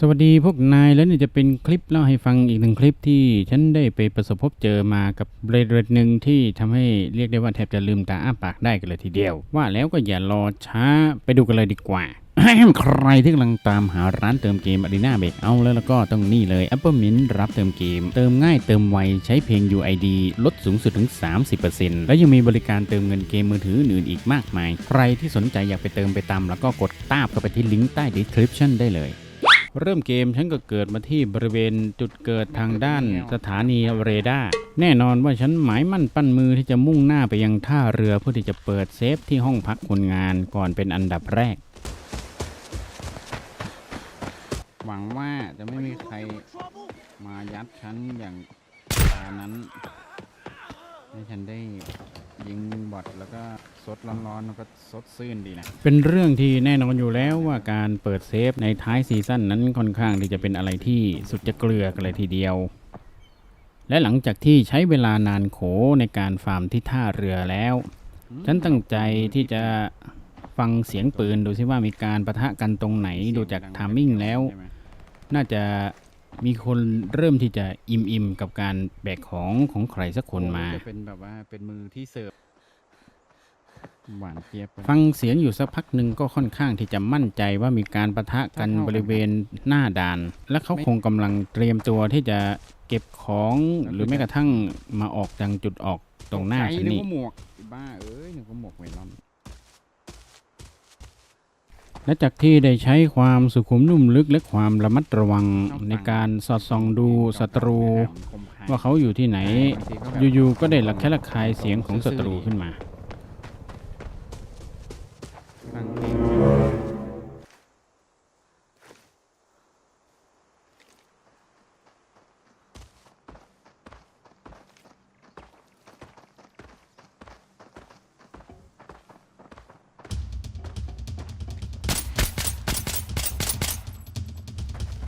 สวัสดีพวกนายแล้วนี่จะเป็นคลิปเล่าให้ฟังอีกหนึ่งคลิปที่ฉันได้ไปประสบพบเจอมากับเรดเรดหนึ่งที่ทำให้เรียกได้ว่าแทบจะลืมตาอ้าปากได้กันเลยทีเดียว ว่าแล้วก็อย่ารอช้าไปดูกันเลยดีกว่า ใครที่กำลังตามหาร้านเติมเกม Arena b r e a k เอาแล้วแล้วก็ต้องนี่เลย Apple Mint รับเติมเกม เติมง่ายเติมไวใช้เพียง UID ลดสูงสุดถึง 30%และยังมีบริการเติมเงินเกมมือถืออื่นอีกมากมาย ใครที่สนใจอยากไปเติมไปตามแล้วก็กดตามเข้าไปที่ลิงก์ใต้ description ได้เลย เริ่มเกมฉันก็เกิดมาที่บริเวณจุดเกิดทางด้านสถานีเรดาร์แน่นอนว่าฉันหมายมั่นปั้นมือที่จะมุ่งหน้าไปยังท่าเรือเพื่อที่จะเปิดเซฟที่ห้องพักคนงานก่อนเป็นอันดับแรก หวังว่าจะไม่มีใครมายัดฉันอย่างตานั้นให้ฉันได้ ยิงบอทแล้วก็สดร้อนๆแล้วก็สดซื่นดีนะ เป็นเรื่องที่แน่นอนอยู่แล้วว่าการเปิดเซฟในท้ายซีซั่นนั้นค่อนข้างที่จะเป็นอะไรที่สุดจะเกลือกันเลยทีเดียว และหลังจากที่ใช้เวลานานโขในการฟาร์มที่ท่าเรือแล้ว ฉันตั้งใจที่จะฟังเสียงปืนดูซิว่ามีการประทะกันตรงไหนดูจากทามมิ่งแล้ว น่าจะ มีคนเริ่มที่จะอิมอิมๆกับการแบกของของใครสักคนมา จะเป็นแบบว่าเป็นมือที่เสิร์ฟหวานเจี๊ยบฟังเสียงอยู่สักพักหนึ่งก็ค่อนข้างที่จะมั่นใจว่ามีการประทะกันบริเวณหน้าด่าน และเขาคงกำลังเตรียมตัวที่จะเก็บของหรือแม้กระทั่งมาออกจากจุดออกตรงหน้าใจฉันนึกนี่ว่าหมวกบ้าเอ้ยนึกว่าหมวกไวรอน และจากที่ได้ใช้ความสุขุมนุ่มลึกและความระมัดระวังในการสอดส่องดูศัตรู ว่าเขาอยู่ที่ไหน อยู่ๆก็ได้ระแคะระคายเสียงของศัตรูขึ้นมา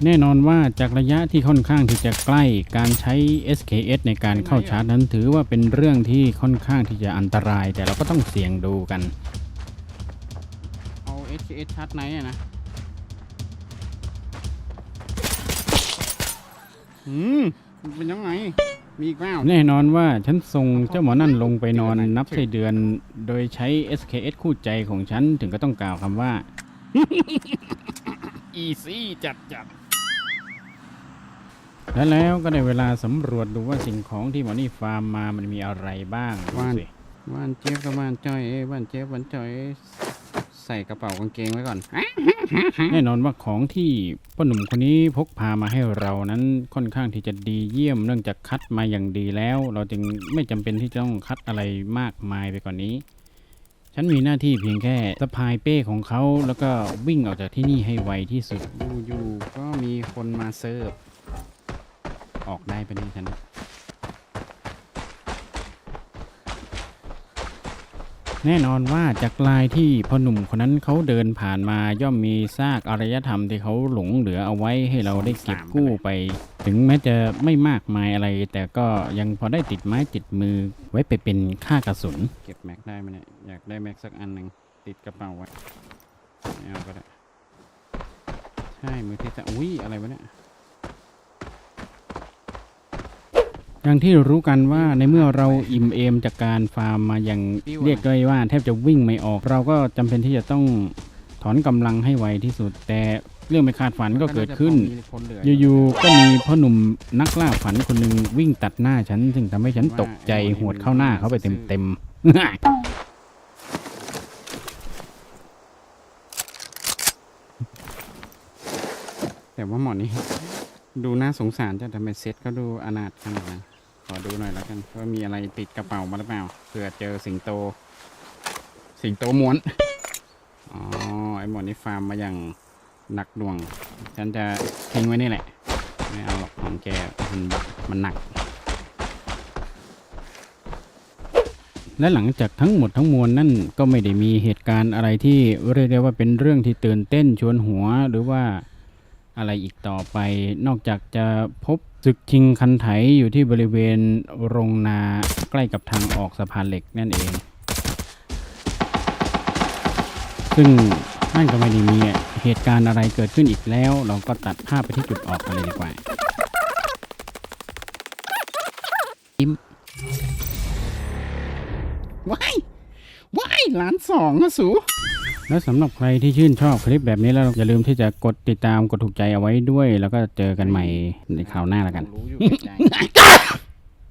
แน่นอนว่าจากระยะที่ค่อนข้างที่จะใกล้การใช้ SKS ในการเข้าชาร์จนั้นถือว่าเป็นเรื่องที่ค่อนข้างที่จะอันตราย แต่เราก็ต้องเสี่ยงดูกัน เอา HKS ชาร์จไหนอะนะอืมมันเป็นยังไง มีอีกเปล่าแน่นอนว่าฉันส่งเจ้าหมอนั่นลงไปนอนนับไส้เดือน โดยใช้ SKS คู่ใจของฉันถึงก็ต้องกล่าวคำว่า easy จัดจัด และแล้วก็ได้เวลาสำรวจดูว่าสิ่งของที่หมอนี่ฟาร์มมามันมีอะไรบ้างดูสิว่านเจี๊ยบกับว่านจ้อยเอ้ยว่านเจี๊ยบว่านจ้อยใส่กระเป๋ากางเกงไว้ก่อน แน่นอนว่าของที่พ่อหนุ่มคนนี้พกพามาให้เรานั้นค่อนข้างที่จะดีเยี่ยมเนื่องจากคัดมาอย่างดีแล้ว เราจึงไม่จำเป็นที่จะต้องคัดอะไรมากมายไปกว่านนี้ ฉันมีหน้าที่เพียงแค่สะพายเป้ของเขาแล้วก็วิ่งออกจากที่นี่ให้ไวที่สุดอยู่ๆก็มีคนมาเสิร์ฟ ออกได้เป็นฉันแน่นอนว่าจากลายที่พ่อหนุ่มคนนั้นเขาเดินผ่านมาย่อมมีซากอารยธรรมที่เขาหลงเหลือเอาไว้ให้เราได้เก็บกู้ไป ถึงแม้จะไม่มากมายอะไร แต่ก็ยังพอได้ติดไม้ติดมือไว้ไปเป็นค่ากระสุน เก็บแม็กได้ไหมเนี่ยอยากได้แม็กสักอันหนึ่งติดกระเป๋าไว้ไม่เอาก็ได้ใช่มือที่จะอุ้ยอะไรวะเนี่ย อย่างที่รู้กันว่าในเมื่อเราอิ่มเอมจากการฟาร์มมาอย่างเรียกได้ว่าแทบจะวิ่งไม่ออก เราก็จำเป็นที่จะต้องถอนกำลังให้ไวที่สุด แต่เรื่องไม่คาดฝันก็เกิดขึ้น อยู่ๆก็มีพ่อหนุ่มนักล่าฝันคนหนึ่งวิ่งตัดหน้าฉัน ซึ่งทำให้ฉันตกใจหวดเข้าหน้าเขาไปเต็มๆแต่ว่าหมอนี่ดูน่าสงสารจังทำไมเซ็ตเขาดูอนาถขนาดนั้น ขอดูหน่อยแล้วกันว่ามีอะไรติดกระเป๋ามาหรือเปล่าเผื่อเจอสิงโต สิงโตม้วน อ๋อ ไอหมอนี่ฟาร์มมาอย่างหนักหน่วง ฉันจะทิ้งไว้นี่แหละ ไม่เอาหรอกของแกมันมันหนัก และหลังจากทั้งหมดทั้งมวลนั่นก็ไม่ได้มีเหตุการณ์อะไรที่เรียกได้ว่าเป็นเรื่องที่ตื่นเต้นชวนหัวหรือว่าอะไรอีกต่อไปนอกจากจะพบศึกชิงคันไถอยู่ที่บริเวณโรงนาใกล้กับทางออกสะพานเหล็กนั่นเอง ซึ่งนั่นก็ไม่ได้มีเหตุการณ์อะไรเกิดขึ้นอีกแล้ว เราก็ตัดภาพไปที่จุดออกกันเลยดีกว่าว้ายว้ายล้านสองอะสู และสำหรับใครที่ชื่นชอบคลิปแบบนี้แล้วอย่าลืมที่จะกดติดตามกดถูกใจเอาไว้ด้วย แล้วก็เจอกันใหม่ในคราวหน้าแล้วกัน